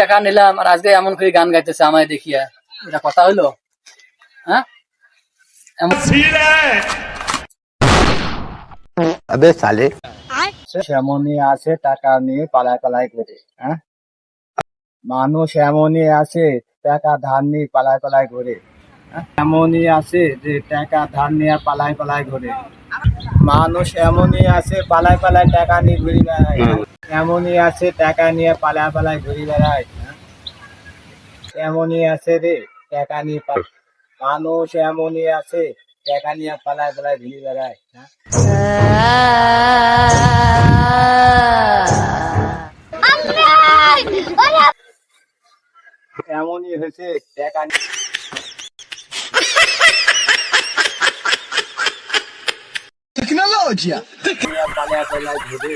টাকা নিলাম আর আজকে এমন করে গান গাইতেছে আমায় দেখিয়া। এটা কথা হইল? হ্যাঁ? আছে টাকা নিয়ে পালায় পালায় ঘুরে হ্যাঁ? মানুষ এমনই আছে টাকা ধার নিয়ে পালায় পালায় ঘুরে হ্যাঁ? এমনই আছে যে টাকা ধার নিয়ে পালায় পালায় ঘুরে। মানুষ এমনই আছে পালায় পালায় টাকা নিয়ে ঘুরে বেড়ায়। এমনই আছে টাকা নিয়ে পালায় পালায় ঘুরে বেড়ায় হ্যাঁ? এমনই আছে রে টাকা নিয়ে মানুষ এমনই আছে টাকা নিয়ে পালায় পালায় ঘুরে বেড়ায় হ্যাঁ? এমনই হয়েছে টাকা নিয়ে পালায় পালায় ঘুরে।